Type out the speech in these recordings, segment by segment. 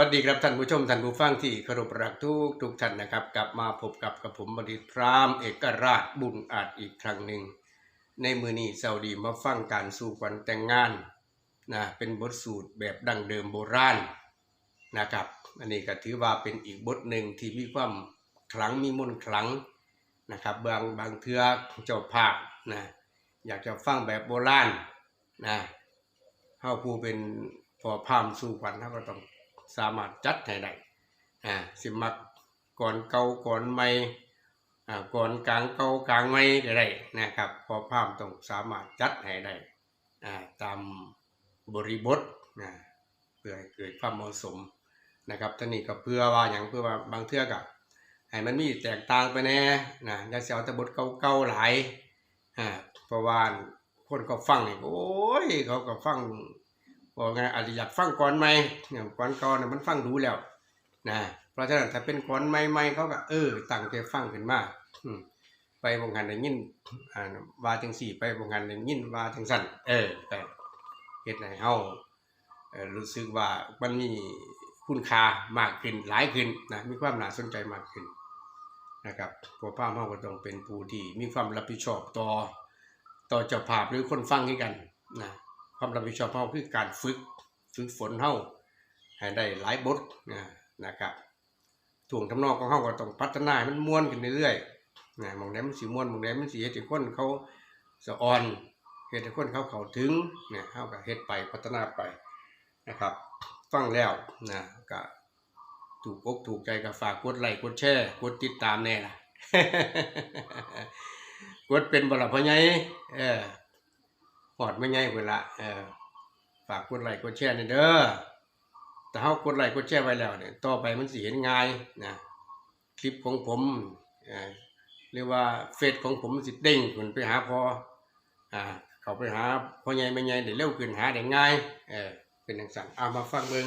สวัสดีครับท่านผู้ชมท่านผู้ฟังที่เคารพรักทุกทุกท่านนะครับ กลับมาพบกับกับผมบดิตพรามเอกราชบุญอาจอีกครั้งหนึ่ง ในมือนี้เซาดีมาฟังการสู่ขวัญแต่งงานนะเป็นบทสูตรแบบดั้งเดิมโบราณนะครับอันนี้ก็ถือว่าเป็นอีกบทหนึ่งที่มีความขลังมีมนต์ขลังนะครับบางบางเทือเจ้าภาพนะอยากจะฟังแบบโบราณนะเฮาผู้เป็นพอพามสู่ขวัญเฮาก็ต้อง สามารถจัดให้ได้อ่าสิมักก่อนเก่าก่อนใหม่อ่าก่อนกลางเก่ากลางใหม่ก็ได้นะครับพอพามต้องสามารถจัดให้ได้อ่าตามบริบทนะเพื่อให้เกิดความเหมาะสมนะครับท่านี้ก็เพื่อว่าอย่างเพื่อว่าบางเทื่อก็ให้มันมีแตกต่างไปแน่นะอย่าเสียเอาแต่บทเก่าๆหลายอ่าเพราะว่าคนก็ฟังนี่โอ้ยเขาก็ฟัง บอกไงอาจจะอยากฟังก่อนไหมเนี่ยก่อนก่อนเนี่ยมันฟังดูแล้วนะเพราะฉะนั้นถ้าเป็นก่อนใหม่ๆเขาก็เออตั้งใจฟังขึ้นมาไปวงการได้ยินอ่าว่าจังสี่ ไปวงการได้ยินว่าจังสั่นเออแต่เฮ็ดให้เฮาเออรู้สึกว่ามันมีคุณค่ามากขึ้นหลายขึ้นนะมีความน่าสนใจมากขึ้นนะครับพวกพามเฮาก็ต้องเป็นผู้ที่มีความรับผิดชอบต่อ ต่อเจ้าภาพหรือคนฟังคือกันนะ ความรับผิดชอบเราคือการฝึกฝึกฝนเฮาให้ได้หลายบทนะนะครับถ่วงทำนองของเฮาก็ต้องพัฒนาให้มันม่วนขึ้นเรื่อยๆนะมองใดมันสิม่วนมองใดมันสิเฮ็ดให้คนเขาสะอ่อนเฮ็ดให้คนเขาเข้าถึงเนี่ยเฮาก็เฮ็ดไปพัฒนาไปนะครับฟังแล้วนะก็ถูกอกถูกใจก็ฝากกดไลค์กดแชร์กดติดตามแน่ละกดเป็นบ่ล่ะพ่อใหญ่เออ หอดไม่ง่ายเวลาเออฝากกดไลค์กดแชร์นี่เด้อแต่เฮากดไลค์กดแชร์ไว้แล้วเนี่ยต่อไปมันสิเห็นง่ายนะคลิปของผมเออเรียกว่าเฟซของผมสิเด้งขึ้นไปหาพออ่าเขาไปหาพ่อใหญ่แม่ใหญ่ได้เร็วขึ้นหาได้ง่ายเออเป็นทางสั่งเอามาฟังเบิ่ง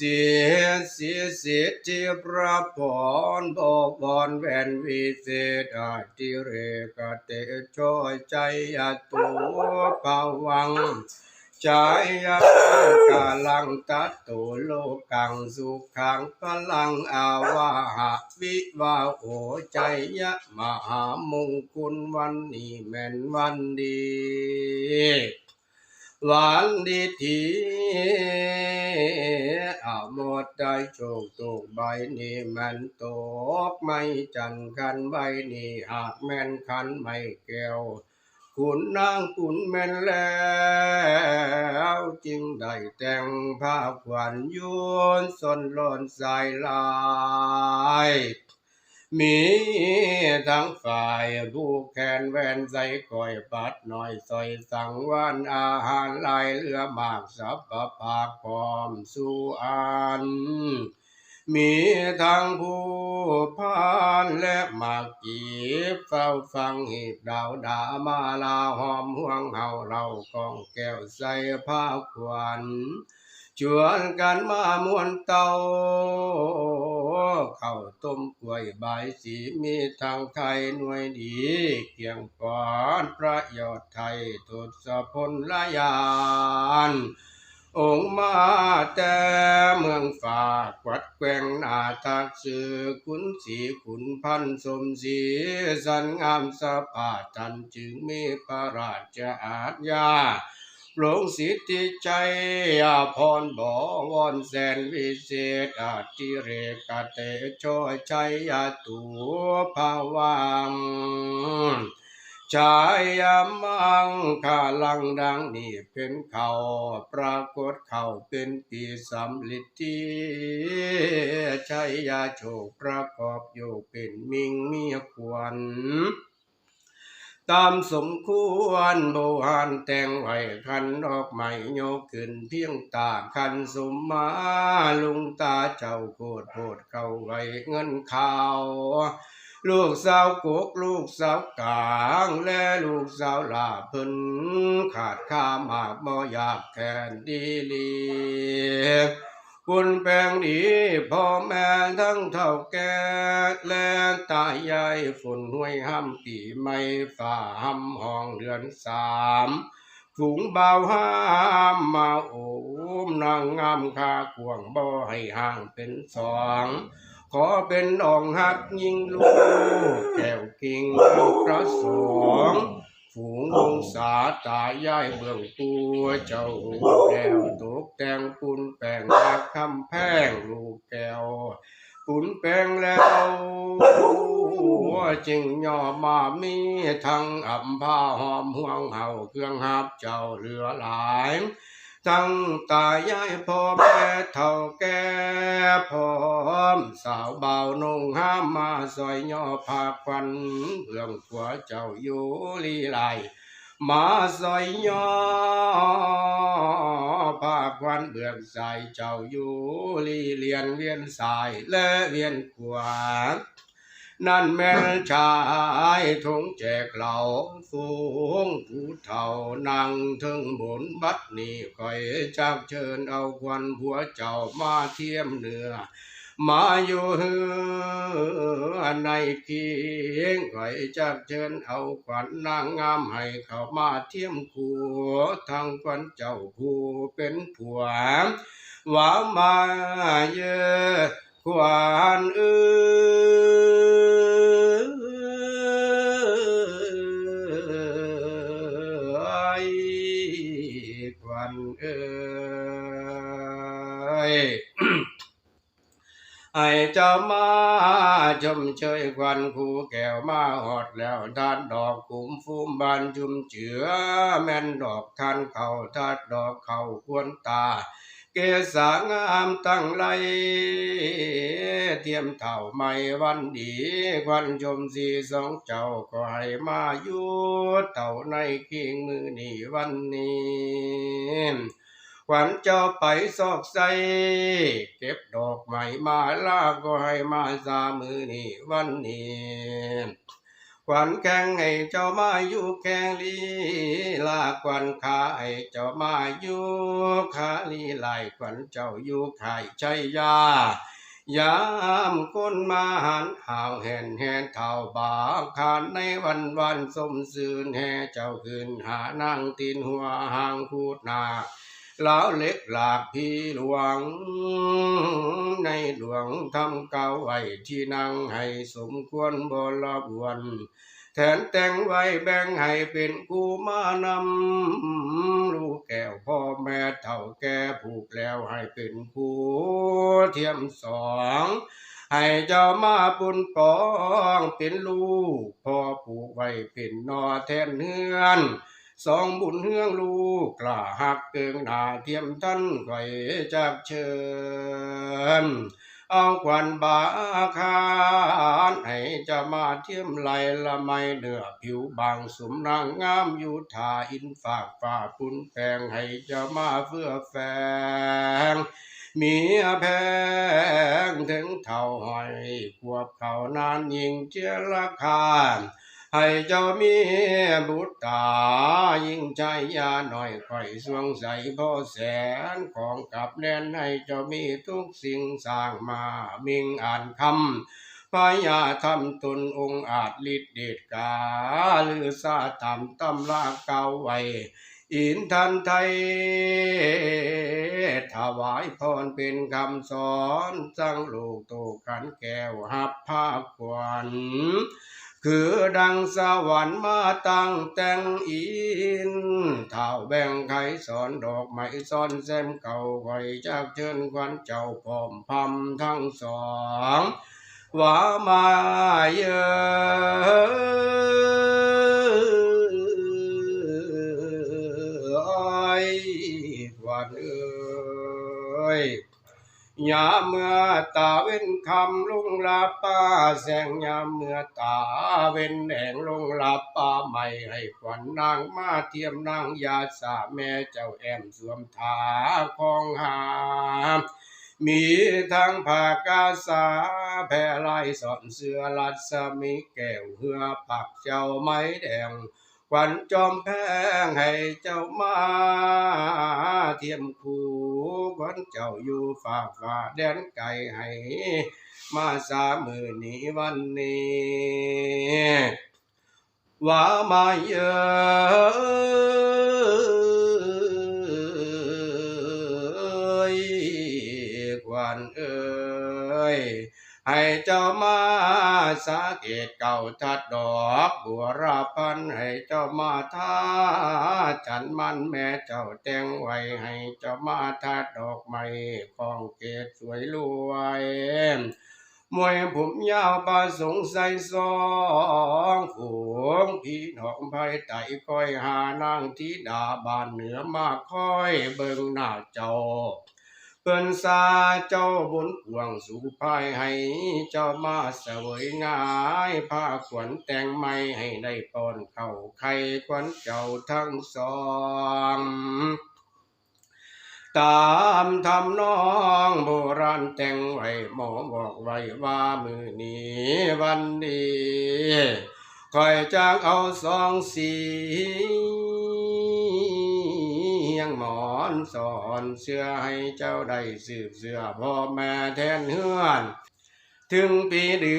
เสียเสียเสียที่พระพรบอกบอนแวนวิเศษอาติเรกเตช่อยใจยตัวภวังจายะกาลังตัตโตโลกังสุขังพลังอาวาหะวิวาโอใจยะมหามงคุลวันนี้แม่นวันดี วันดีทีอาหมดได้โชคตกใบนี้แม่นตกไม่จันคันใบนี้หากแม่นคันไม่แก้วคุณนางคุณแม่นแล้วจึงได้แต่งภาพขวัญยวนสนหลอนสายลาย มีทั้งฝ่ายผู้แขนแวนใส่ก้อยปัดหน่อยซอยสังวานอาหารลายเลือมากสับปะปากพร้อมสู่อันมีทั้งผู้พานและมากีบเฝ้าฟังหีบดาวดามาลาหอมห่วงเฮาเรากองแก้วใส่ผ้าขวัญ ชวนกันมามวนเตาเข้าต้มกล้วยใบายสีมีทางไทยหน่วยดี เกียงก่อนประโยชน์ไทยทศพลละยาน องค์มาแต่เมืองฝากวัดแกวงนาทักชื่อขุนสีขุนพันสมศรีสันงามสะพาทันจึงมีพระราชอาญา หลงสิทธิใจอาพรบวอนแสนวิเศษอาทิเรกเตโชยใจยาตัวภาวังชายามังคาลังดังนี่เป็นเขาปรากฏเขาเป็นปีสำลิทีชัยยาโชคประกอบอยู่เป็นมิงมีควร ตามสมควรโบหานแต่งไว้คันดอกไม้โยกขึ้นเพียงตาคันสมมาลุงตาเจ้าโคตรโพดเข้าไว้เงินข่าวลูกสาวกุกลูกสาวกลางและลูกสาวลาเพิ่นขาดข้ามากบ่อยากแค่นดีเลีย คุณแปลงดีพ่อแม่ทั้งเท่าแก่และตายายฝนห้วยห้ำปีไม่ฝ่าห้ำห้องเดือนสามฝูงเบาห้ามมาโอมนางงามคากวงบ่ให้ห่างเป็นสองขอเป็นองหักยิงลูกแก้วกิ่งพระสอง ฝูงองศาตายายเบื้องตัวเจ้าแล้วตกแต่งปุนแปลงจาคำแพงลูกแก้วปุนแปลงแล้วจึงย่อมามีทั้งอัมพาหอมห่วงเห่าเครื่องหับเจ้าเหลือหลาย ทั้งตายายพ่อแม่เท่าแก่พร้อมสาวเบานุ่งห้ามมาซอยย่อพาควันเพื่องขัวเจ้าอยู่ลีไลมาซอยย่อพาควันเบื้องใสเจ้าอยู่ลีเลียนเวียนสายและเวียนขวา นั่นแม่ชายทงแจกเหล่าฟูงผู้เฒ่านั่งถึงบนบัดนี้คอยจักเชิญเอาควันผัวเจ้ามาเทียมเหนือมาอยู่เฮือในเกียงคอยจักเชิญเอาควันนางงามให้เข้ามาเทียมขัวทางควันเจ้าผู้เป็นผัวว่ามาเยอะ ควานเอ้ยควันเอ้ยไอ้เจ้ามาชมเชยควันคูแก้วมาหอดแล้วทานดอกกุมฟูมบานจุมเจือ แม่นดอกทานเขาทัดดอกเขาควรตา เกษางามตั้งไรเทียมเท่าไม่วันดีควันชมสีสองเจ้าก็ให้มาอยู่เท่าในเกิ่งมือนี่วันนี้ขวัญเจ้าไปซอกใสเก็บดอกไม้มาลาก็ให้มาสามือนี่วันนี้ ขวัญแข่งให้เจ้ามาอยู่แข่งลีลาขวัญขาให้เจ้ามาอยู่ขาลีลายขวัญเจ้าอยู่ไข่ชัยายามคนมาหันห่าวแห่นแห่นเท่าบาขานในวันวันสมซืนแห่เจ้าขึ้นหานั่งตีนหัวหางพูดนา แล้วเล็กหลากพี่หลวง ในหลวงทำเก่าไว้ที่นั่งให้สมควรบรบวนแทนแต่งไว้แบ่งให้เป็นกูมานำลูกแก้วพ่อแม่เท่าแก่ผูกแล้วให้เป็นกูเทียมสองให้เจ้ามาปุนปองเป็นลูกพ่อผูกไว้เป็นนอแทนเฮือน สองบุญเฮืองลูกกล้าหักเกิงหนาเทียมท่านไข่จากเชิญเอาควันบาคานให้จะมาเทียมไหลละไม่เนื้อผิวบางสมนางงามอยู่ทาอินฝากฝ่าปุนแปงให้จะมาเพื่อแฝงมีแพงถึงเท่าหอยควบเขานานยิงเจรคา ให้เจ้ามีบุตรตายิ่งใจยาหน่อยค่อยสวงใสพ่อแสนของกับแน่นให้เจ้ามีทุกสิ่งสร้างมามิงอ่านคำพยาทำตนองค์อาจฤทธิเดชกาหรือซาตามตำลาเก่าไว้อินทันไทยถวายพรเป็นคำสอน จังลูกโตกันแก้วหับภาควัญ คือดังสวรรค์มาตั้งแต่งอินเท่าแบ่งไขสอนดอกไม้ซอนแซมเก่าไว้จากเชิญควันเจ้าพร้อมพำทั้งสองว่ามาเยอะ เมื่อตาเว้นคำลุงลาป้าแสงยามเมื่อตาเว้นแดงลงลาป้าไม่ให้ขวัญนางมาเทียมนางยาสาแม่เจ้าแอมสวมทาของหามมีทั้งผากาสาแพรลายสอนเสือลัดสมิแก้วเหือปักเจ้าไม้แดง ควันจอมแพงให้เจ้ามาเทียมคู่ควันเจ้าอยู่ฝากฝ่าแดนไก่ให้ มาสามือนี้วันนี้ว่ามาเยอะควันเอ้ย ให้เจ้ามาสาเกตเก่าทัดดอกบัวราพันให้เจ้ามาท่าจันมันแม่เจ้าแต่งไว้ให้เจ้ามาทัดดอกไม้ของเกตสวยรวยมวยผมยาวปาสงใส่ซองฝูงพี่น้องไผ่ไต่คอยหานางธิดาบานเหนือมาคอยเบิ่งหน้าเจ้า เปิ้นสาเจ้าบุญกวงสู่ภายให้เจ้ามาเสวยง่ายผ้าขวัญแต่งไม้ให้ได้ปอนเข้าไข่ขวัญเจ้าทั้งสองตามทำน้องโบราณแต่งไว้หมอบอกไว้ว่ามือนี้วันดีคอยจางเอาสองสียังหมอ นสอนเสื้อให้เจ้าได้สืบเสื้อพ่อแม่แทนเฮือนถึงปีเดื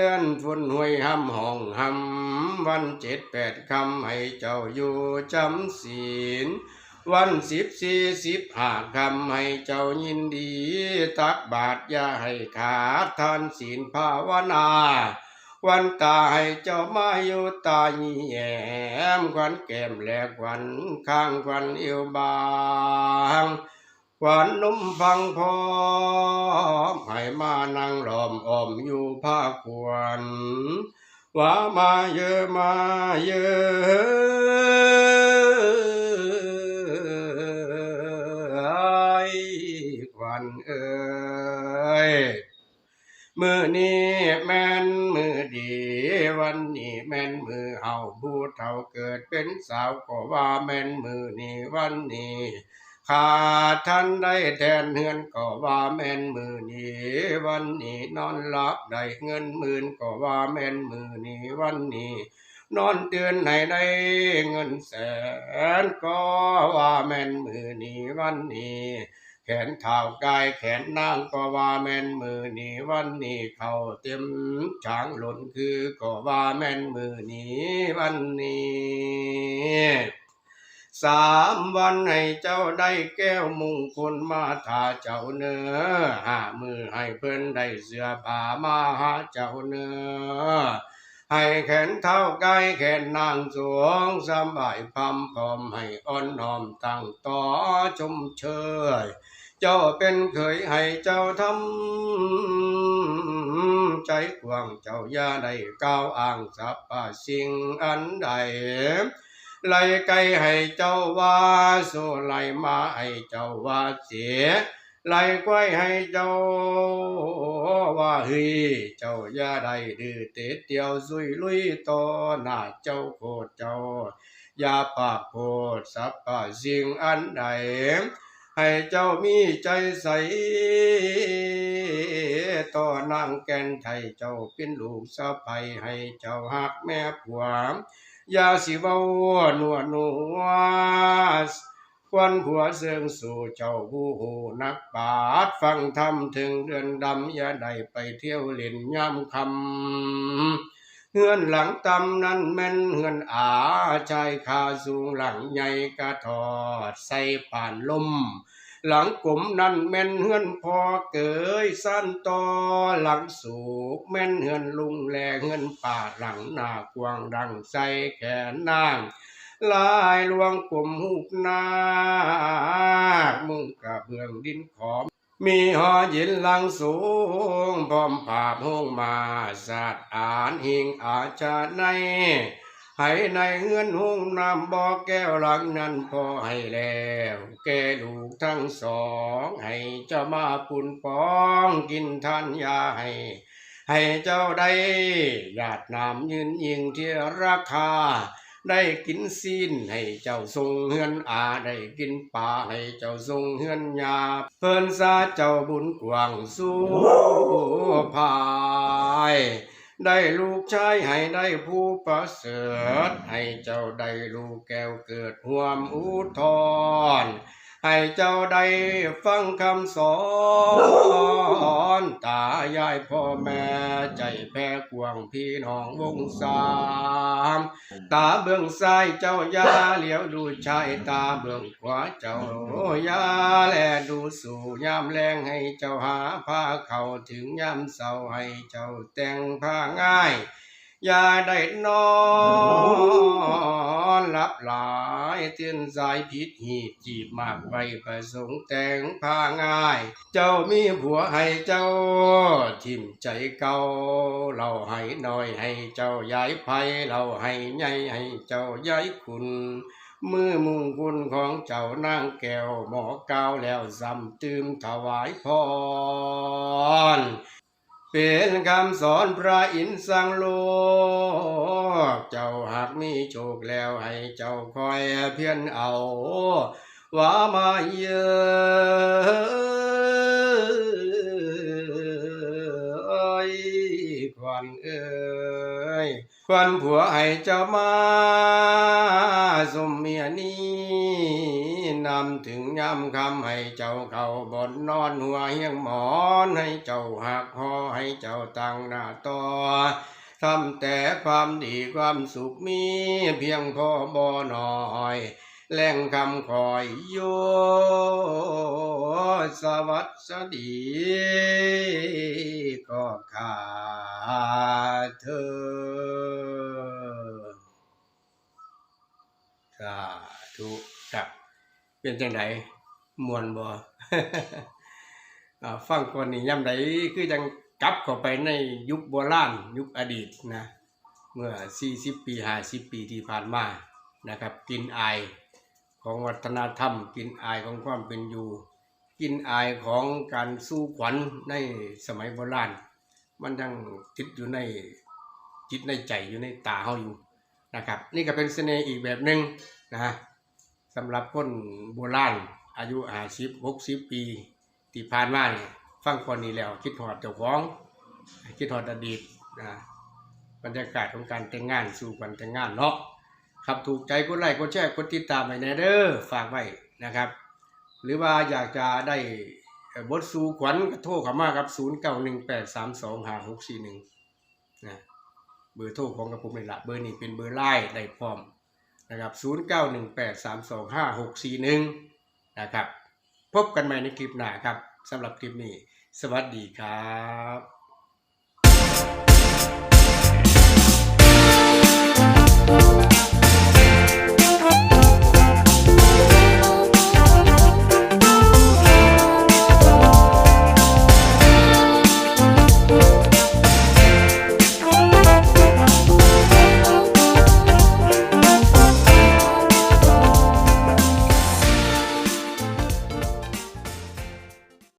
อนฝนหวยห้ำห้องห้ำวันเจ็ดแปดคำให้เจ้าอยู่จำศีล วันสิบสี่สิบห้าคำให้เจ้ายินดี ตักบาทอย่าให้ขาดทานศีลภาวนา วันตาให้เจ้ามาอยู่ตายแยมควันแก้มแหลกควันข้างควันเอวบางควันนุ่มฟังพอมให้มานั่งหลอมอ้อมอยู่ภาคควรว่ามาเยอะมาเยอะควันเอ้ย มือนี้แม่นมือดี วันนี้แม่นมือเฮาผู้เฒ่าเกิดเป็นสาวก็ว่าแม่นมือนี้วันนี้ขาดท่านได้แทนเฮือนก็ว่าแม่นมือนี้วันนี้นอนหลับได้เงินหมื่นก็ว่าแม่นมือนี้วันนี้นอนเตือนให้ได้เงินแสนก็ว่าแม่นมือนี้วันนี้ แขนเท้ากายแขนนางก็ว่าแม่นมือนี้วันนี้เขาเต็มช้างหล่นคือก็ว่าแม่นมือนี้วันนี้สามวันให้เจ้าได้แก้วมงคลมาทาเจ้าเนื้อหามือให้เพิ่นได้เสื้อผ้ามาหาเจ้าเนื้อ ให้แขนเท้ากายแขนนางสวงสบายพำพร้อมให้อ่อนน้อมตั้งต่อชมเชย เจ้าเป็นเคยให้เจ้าทำใจกว้างเจ้าอย่าได้ก้าวอ้างสัพพะสิ่งอันใดไล่ไก่ให้เจ้าว่าสู้ไลมาให้เจ้าว่าเสีย ไล่กล้วยให้เจ้าว่าเฮ้ยเจ้าอย่าได้ดื้อเตะเตียวซุยลุยต่อหน้าเจ้าโคตรเจ้าอย่าปากโพดสัพพะสิ่งอันใดให้เจ้ามีใจใสต่อนางแก่นไทยเจ้าเป็นลูกสะใภ้ให้เจ้าหักแม่ผัวอย่าสิเว้าหนวดหนัว ควันผัวเสื่องสู่เจ้าผู้หูนักปาดฟังธรรมถึงเดือนดำอย่าได้ไปเที่ยวเล่นย่ำคำเฮือนหลังตำนั้นแม่นเฮือนอาชายคาสูงหลังใหญ่กระทอดใส่ป่านลมหลังกลมนั่นแม่นเฮือนพอเกยสั้นต่อหลังสูกแม่นเฮือนลุงแลเฮือนป่าหลังหน้ากวางดังใส่แขนนาง ลายลวงกลมหุบนาคมุงกระเบื้องดินขอม มีหอยินหลังสูงพร้อมภาพห้องมาสาดอ่านหิงอาชาในให้ในเฮือนห้องนำบ่อแก้วหลังนั้นพอให้แล้ว แก่ลูกทั้งสอง ให้เจ้ามาปุ่นปองกินทานยาให้ให้เจ้าได้ญาตินามยืนยิงที่ราคา ได้กินซีนให้เจ้าทรงเฮือนอาได้กินปลาให้เจ้าทรงเฮือนยาเพิ่นซาเจ้าบุญกว่างสู้ภายได้ลูกชายให้ได้ผู้ประเสริฐให้เจ้าได้ลูกแก้วเกิดหวมอุทธร ให้เจ้าได้ฟังคำสอนตายายพ่อแม่ใจแพ้กวางพี่น้องวงสามตาเบื้องซ้ายเจ้ายาเหลียวดูชายตาเบื้องขวาเจ้ายาแลดูสู่ยามแรงให้เจ้าหาผ้าเข้าถึงยามเศร้าให้เจ้าแต่งผ้าง่าย อย่าได้นอนหลับหลายเตือนสายผิดหีดจีบมากไปประสงค์แต่งผ้าง่าย เจ้ามีผัวให้เจ้า ทิมใจเก่าเราให้น้อยให้เจ้าย้ายภัยเราให้ใหญ่ให้เจ้าย้ายคุณมือมุ่งคุณของเจ้านางแก้วหมอเก้าวแล้วซ้ำตืมถวายพร เป็นคำสอนพระอินทร์สังโลก เจ้าหากมีโชคแล้วให้เจ้าคอยเพียรเอาว่ามาเยอะควันเอ้ยควันผัวให้เจ้ามาสมเมียนี้ำถึงยามคำให้เจ้าเข้าบนนอนหัวเฮียงหมอนให้เจ้าหักคอให้เจ้าตั้งหน้าต่อทำแต่ความดีความสุขมีเพียงพอบ่น้อยแหล่งคำคอยโยสวัสดีก็ขาดเธอสาธุครับ เป็นจังไดมวนบ่ฟังก่อนนี่ย่ำใดคือจังกลับเข้าไปในยุคโบราณยุคอดีตนะ เมื่อ 40 ปี 50 ปีที่ผ่านมานะครับกินอายของวัฒนธรรม กินอายของความเป็นอยู่ กินอายของการสู้ขวัญในสมัยโบราณ มันยังติดอยู่ในจิตในใจอยู่ในตาเฮาอยู่นะครับ นี่ก็เป็นเสน่ห์อีกแบบหนึ่งนะฮะ สำหรับคนโบราณอายุ50 60ปีที่ผ่านมาเนี่ยฟังคนนี้แล้ว คิดหอดเจ้าของ คิดหอดอดีตนะบรรยากาศของการแต่งงานสู่กันแต่งงานเนาะครับถูกใจกดไลค์กดแชร์กดติดตามไว้แน่เด้อฝากไว้นะครับ หรือว่าอยากจะได้เอ่อบทสู่ขวัญโทรเข้ามาครับ 0918325641นะเบอร์โทรของกระผมนี่ละเบอร์นี้เป็นเบอร์ไลน์ได้พร้อม นะครับ 0918325641 นะครับ พบกันใหม่ในคลิปหน้าครับสำหรับคลิปนี้ สวัสดีครับ